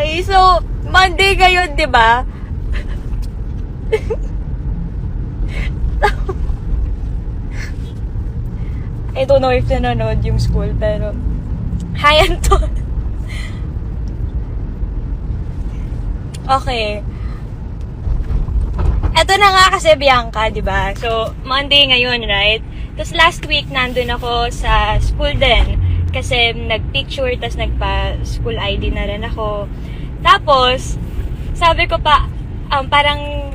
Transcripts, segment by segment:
Okay, so, Monday ngayon, di ba? I don't know if nanonood yung school, pero... Hi, Anton! okay. Eto na nga kasi, Bianca, di ba? So, Monday ngayon, right? Tapos last week, nandun ako sa school din. Kasi nag-picture, tapos nagpa-school ID na rin ako. Tapos, sabi ko pa, um, parang,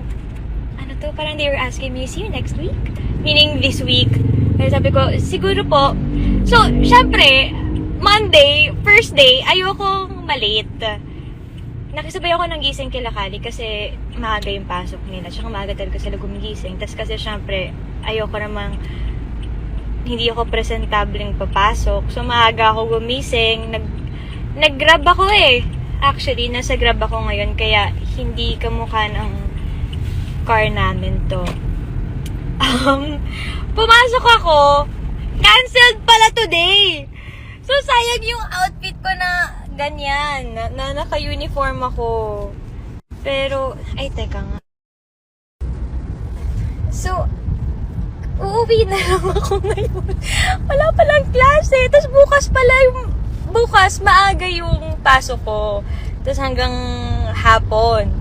ano to, parang they were asking me, see you next week? Meaning this week. Kaya sabi ko, siguro po. So, syempre, Monday, first day, ayokong malate. Nakisabay ako ng gising kila Kali kasi maaga yung pasok nila. Tsaka maaga talaga sila gumigising. Tapos kasi syempre, ayoko namang hindi ako presentableng papasok. So, maaga ako gumising. Nag, nag-grab ako eh. Actually, nasa grab ako ngayon. Kaya, hindi kamukha ng car namin to. Um, pumasok ako. Canceled pala today. So, sayang yung outfit ko na ganyan. Na, na naka-uniform ako. Pero, ay, teka nga. So, uuwi na lang ako ngayon. Wala palang klase. Tapos bukas pala yung, bukas maaga yung pasok ko. Tapos hanggang hapon.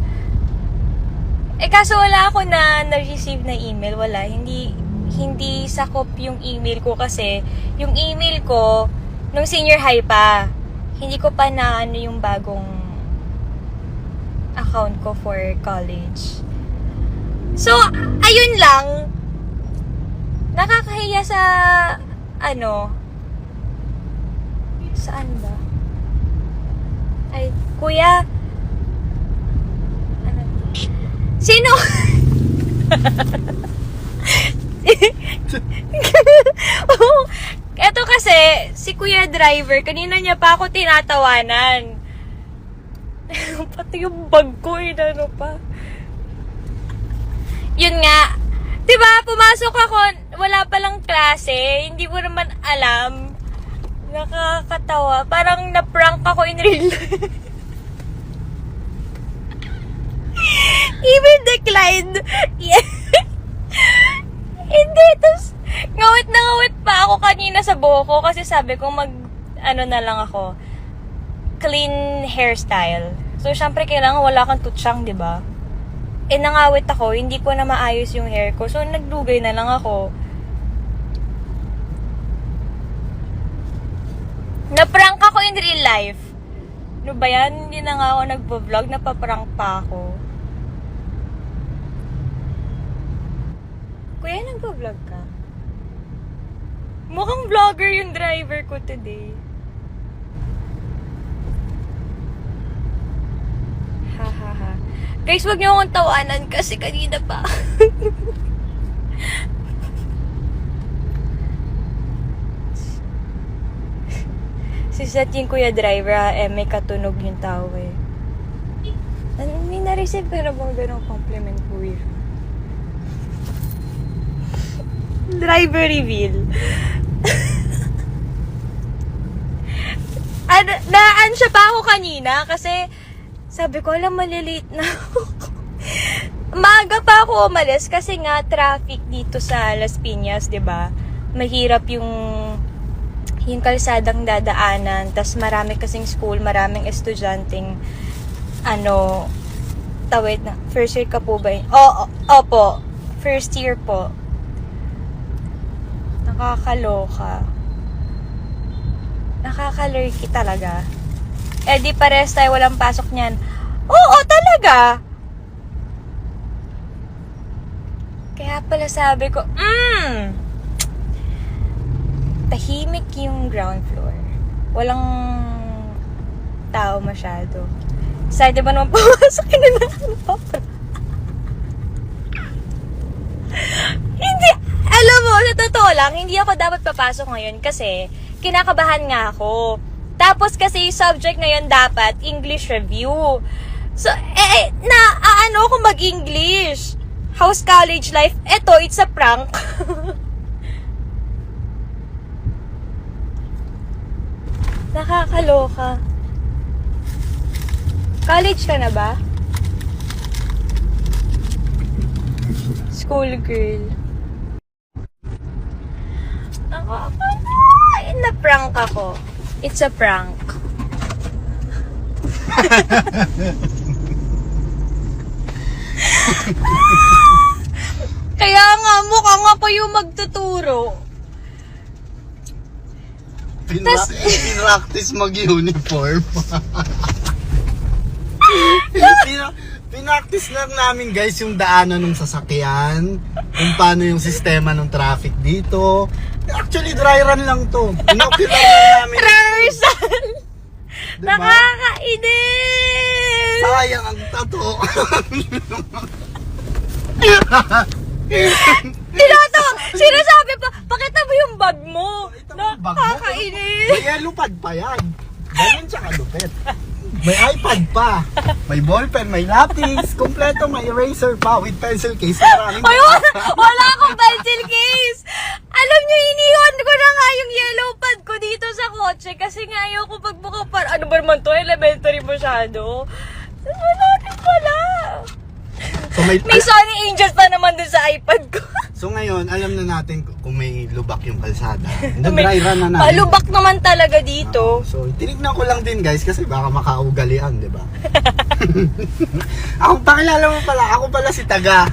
Eh kaso wala ako na na-receive na email. Wala. Hindi, hindi sakop yung email ko kasi yung email ko nung senior high pa. Hindi ko pa na ano yung bagong account ko for college. So, ayun lang nakakahiya sa ano? Saan ba? Ay kuya. Ano? Sino? Eto kasi si kuya driver kanina niya pa ako tinatawanan. Pati yung bag ko eh ano pa. Yun nga. 'Di ba? Pumasok ako, wala palang klase, hindi ko naman alam. Nakakatawa. Parang na-prank ako in real life. Even declined. Yeah. hindi. Tapos, ngawit na ngawit pa ako kanina sa buhok ko kasi sabi ko mag, ano na lang ako, clean hairstyle. So, syempre, kailangan wala kang tutsyang, di ba? eh nangawit ako, hindi ko na maayos yung hair ko. So, nagdugay na lang ako. Na-prank ako in real life. Ano ba yan? Hindi na nga ako nagpo-vlog, napaprank pa ako. Kuya, nagpo-vlog ka? Mukhang vlogger yung driver ko today. Ha ha ha. Guys, wag niyo akong tawanan kasi kanina pa. si yung kuya driver, ah, eh, may katunog yung tao eh. May na-receive ka na bang ganong compliment, kuya? driver reveal. ano, naan siya pa ako kanina kasi sabi ko, alam, malilate na ako. Maaga pa ako umalis kasi nga traffic dito sa Las Piñas, 'di ba? Mahirap yung yung kalsadang dadaanan, tas marami kasing school, maraming estudyanteng ano tawid na first year ka po ba? Oo, opo. First year po. Nakakaloka. Nakakalurky talaga. Eh di pares tayo walang pasok niyan. Oo, talaga. Kaya pala sabi ko, mm, tahimik yung ground floor. Walang tao masyado. Excited ba naman pumasok na na Hindi, alam mo, sa totoo lang, hindi ako dapat papasok ngayon kasi kinakabahan nga ako. Tapos kasi yung subject ngayon dapat English review. So, eh, na, ano ako mag-English? House college life? Eto, it's a prank. Nakakaloka. College ka na ba? School girl. Ako, ako na. Na-prank ako. It's a prank. Kaya nga, mukhang ako yung magtuturo. Pinra- pinractice mag-uniform. Pina- pinractice lang namin guys yung daanan ng sasakyan, kung paano yung sistema ng traffic dito. Actually, dry run lang to. Inokit lang namin. Rehearsal! Diba? Nakakainis! Sayang ang tato. Tinato! Sinasabi pa, pakita mo yung bag mo. Nakakainis! May yellow pad pa yan. Ganun siya kalupit. May iPad pa. May ballpen, may lapis. Kompleto, may eraser pa with pencil case. Maraming Ay, wala, wala akong pencil case! Alam niyo, iniwan ko na nga yung yellow pad ko dito sa kotse kasi nga ayoko pagbuka pa. Ano ba naman to? Elementary masyado. Wala rin pala. So, may, May Sony Angels pa naman dun sa iPad ko. so ngayon, alam na natin kung may lubak yung kalsada. Nag-dry run na namin. Palubak naman talaga dito. So, tinignan ko lang din guys kasi baka makaugalian, di ba? ako, pakilala mo pala, ako pala si Taga.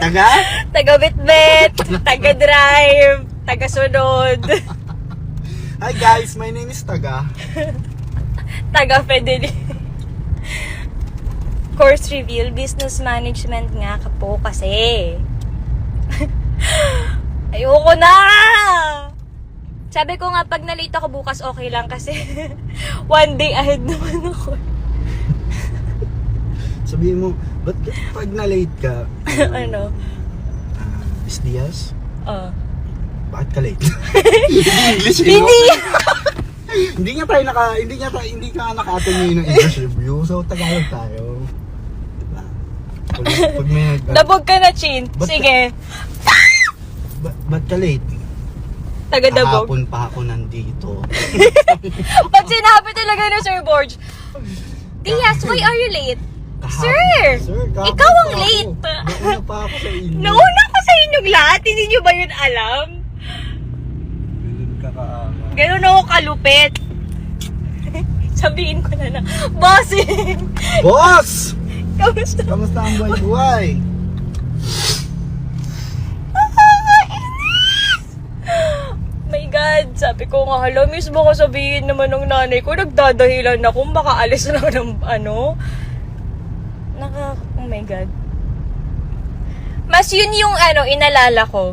Taga? Taga bitbit, taga drive, taga sunod, Hi guys, my name is Taga. taga Fedeli. Course reveal, business management nga ka po kasi. Ayoko na! Sabi ko nga, pag nalate ako bukas, okay lang kasi one day ahead naman ako. Sabihin mo, ba't pag na-late ka, ano? uh, Miss Diaz, Oh. bakit ka late? English? Hindi! hindi nga tayo naka, hindi nga tayo, hindi ka naka-attend ngayon ng English review, so Tagalog tayo. Diba? Pag, pag may, nag- Dabog ka na, Chin. Sige. Ba, ba't ka late? Taga dabog. Kahapon pa ako nandito. Pag sinabi talaga na Sir Borge, Diaz, why are you late? Kahapon- Sir! Sir, kahapon Ikaw ang pa ako. late. Nauna pa ako sa inyo. Nauna ko sa inyong lahat, hindi nyo ba yun alam? Ganun ka kaama. Ganun ako kalupit. Sabihin ko na lang, bossing! Boss! Kamusta? Kamusta ang buhay-buhay? My God, sabi ko nga, hala, mismo ko sabihin naman ng nanay ko, nagdadahilan na kung baka alis lang ng ano. Naka, oh my God. Mas yun yung ano, inalala ko.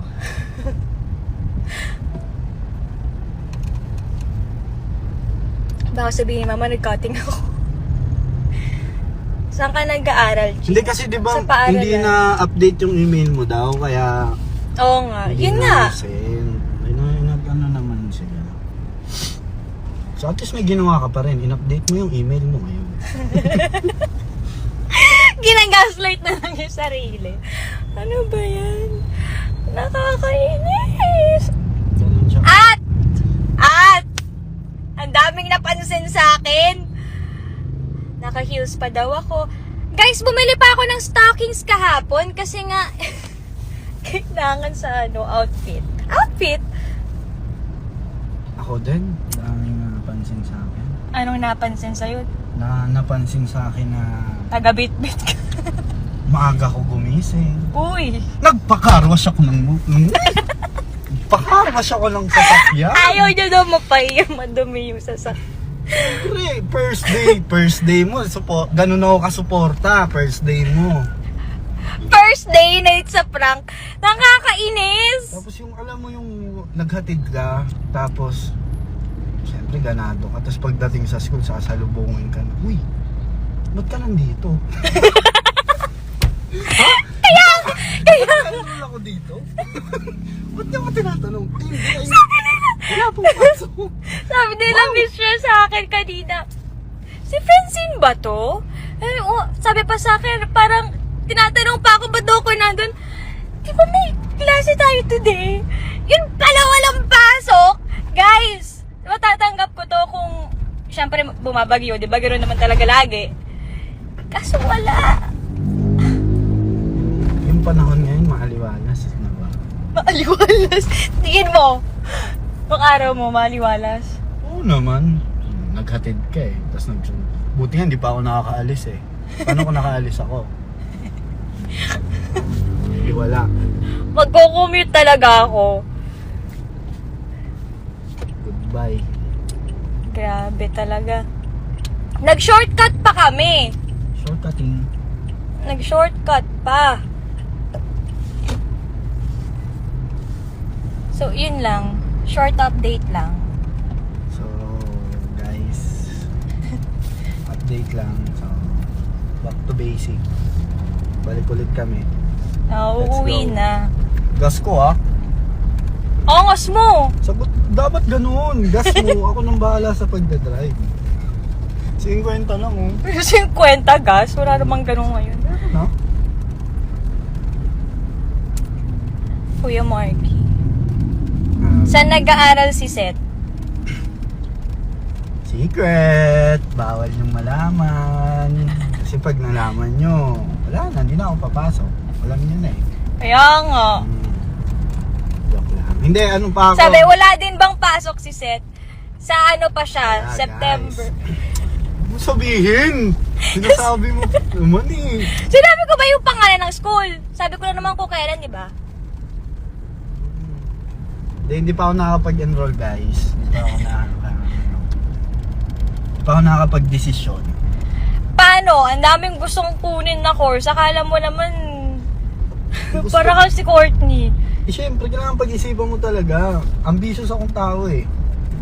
baka sabihin mama, nag-cutting ako. Saan ka nag-aaral? Chi? Hindi kasi di ba Sa paaralan. hindi na-update yung email mo daw kaya Oo nga, yun na nga. send. Ay na, nag ano naman sila. So at least may ginawa ka pa rin. In-update mo yung email mo ngayon. Ginagaslight na lang yung sarili. Ano ba yan? Nakakainis. Ganun siya. At! At! Ang daming napansin sa akin. Naka-heels pa daw ako. Guys, bumili pa ako ng stockings kahapon kasi nga kailangan sa ano, outfit. Outfit? Ako din, napansin sa akin. Anong napansin sa'yo? Na napansin sa akin na Taga-bit-bit ka. maaga ko gumising. Uy! Nagpakarwas ako ng ng Nagpakarwas ako ng sasakyan. Ayaw niyo daw mapahiya madumi yung sasak. Siyempre, first day, first day mo, supo, ganun ako kasuporta, first day mo. First day na it's a prank. Nakakainis! Tapos yung alam mo yung naghatid ka, tapos siyempre ganado ka. Tapos pagdating sa school, sasalubungin ka na, Uy, ba't ka nandito? ha? Kaya, kaya, ano ako dito? ba't niya ako tinatanong? Ay, ay, wala pong pasok. Sabi nila, miss siya sa akin kanina. Si Francine ba to? Eh, oh, sabi pa sa akin, parang tinatanong pa ako ba't daw ko nandun. Di ba may klase tayo today? Yun pala walang pasok! Guys, matatanggap ko to kung syempre bumabagyo, di ba? Ganoon naman talaga lagi. Kaso wala. Yung panahon ngayon, maaliwalas na ba? Maaliwalas. Tingin mo. Nung araw mo, maaliwalas. Oo naman. Naghatid ka eh. Tapos nag... Buti nga, hindi pa ako nakakaalis eh. Paano kung nakaalis ako? Hindi wala. Magko-commute talaga ako. Goodbye. Grabe talaga. Nag-shortcut pa kami. Shortcutting. Nag-shortcut pa. So, yun lang. Short update lang. So, guys, update lang. So, back to basic. Balik ulit kami. Let's uuwi go. na. Gas ko ah. Angas mo! Sagot, dapat ganoon. Gas mo. Ako nang bahala sa pagdadrive. 50 lang oh. Pero 50 gas, wala namang ganun ngayon. No? Kuya Marky. Um, Saan nag-aaral si Seth? secret. Bawal yung malaman. Kasi pag nalaman nyo, wala na, hindi na ako papasok. Alam nyo na eh. Kaya nga. Hmm. Joke lang. Hindi, ano pa ako? Sabi, wala din bang pasok si Seth? Sa ano pa siya? Wala, September. guys. Sabihin. Sinasabi mo naman eh. Sinabi ko ba yung pangalan ng school? Sabi ko na naman kung kailan, di ba? Hindi, hindi pa ako nakakapag-enroll guys. Hindi pa ako nakakapag pa ako nakakapag-desisyon. Paano? Ang daming gustong kunin na course. Akala mo naman, para kang si Courtney. Eh, syempre, kailangan pag-isipan mo talaga. Ambitious akong tao eh.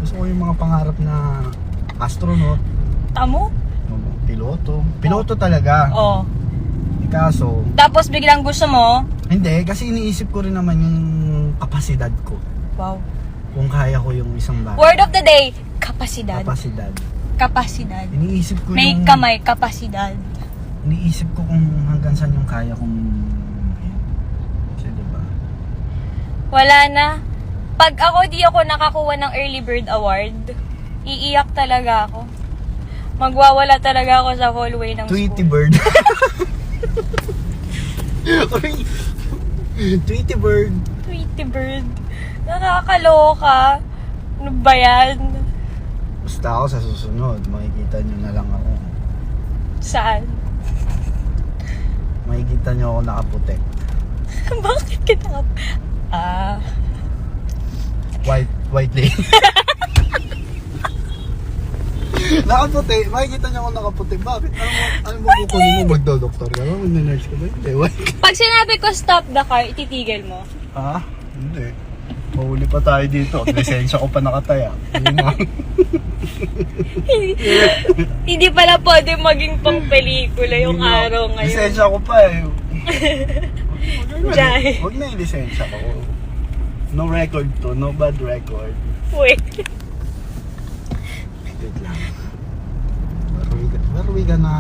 Gusto ko yung mga pangarap na astronaut, Tamo? piloto. Piloto talaga. Oh. Eh, Kaso, Tapos biglang gusto mo? hindi, kasi iniisip ko rin naman yung kapasidad ko. Wow. Kung kaya ko yung isang bagay. Word of the day, kapasidad. Kapasidad. Kapasidad. Iniisip ko May yung... kamay, kapasidad. Iniisip ko kung hanggang saan yung kaya kong... Kasi diba? Wala na. Pag ako di ako nakakuha ng early bird award, iiyak talaga ako. Magwawala talaga ako sa hallway ng Tweety school. bird. Tweety bird. Tweety bird. Nakakaloka. Ano ba yan? Basta ako sa susunod, makikita nyo na lang ako. Saan? Makikita nyo ako nakaputi. Bakit kita Ah, White, white lady. nakaputi, makikita nyo ako nakaputi. Bakit? Ano mo, ano mo kukunin mo? Magdo-doktor ka ba? Mag-nurse ka ba? Hindi, white. pag sinabi ko stop the car, ititigil mo. Ha? Hindi. Mahuli pa tayo dito. Lisensya ko pa nakataya. Nga. Hindi pala pwede maging pang pelikula yung araw ngayon. Lisensya ko pa eh. Jai. Huwag na yung lisensya ko. No record to. No bad record. Wait. Wait lang. Where we, where we gonna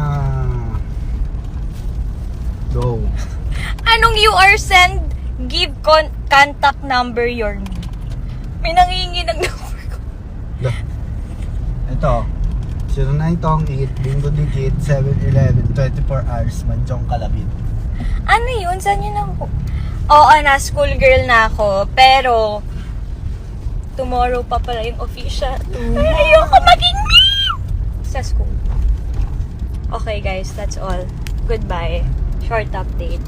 go? Anong you are send? Give con contact number your me. May nangingi ng number ko. Lah. Ito. 09 tong 8, bingo digit, 7-11, 24 hours, Manjong Kalabit. Ano yun? Saan yun ako? Oo, na school girl na ako. Pero, tomorrow pa pala yung official. Ay, ayoko maging me! Sa school. Okay guys, that's all. Goodbye. Short update.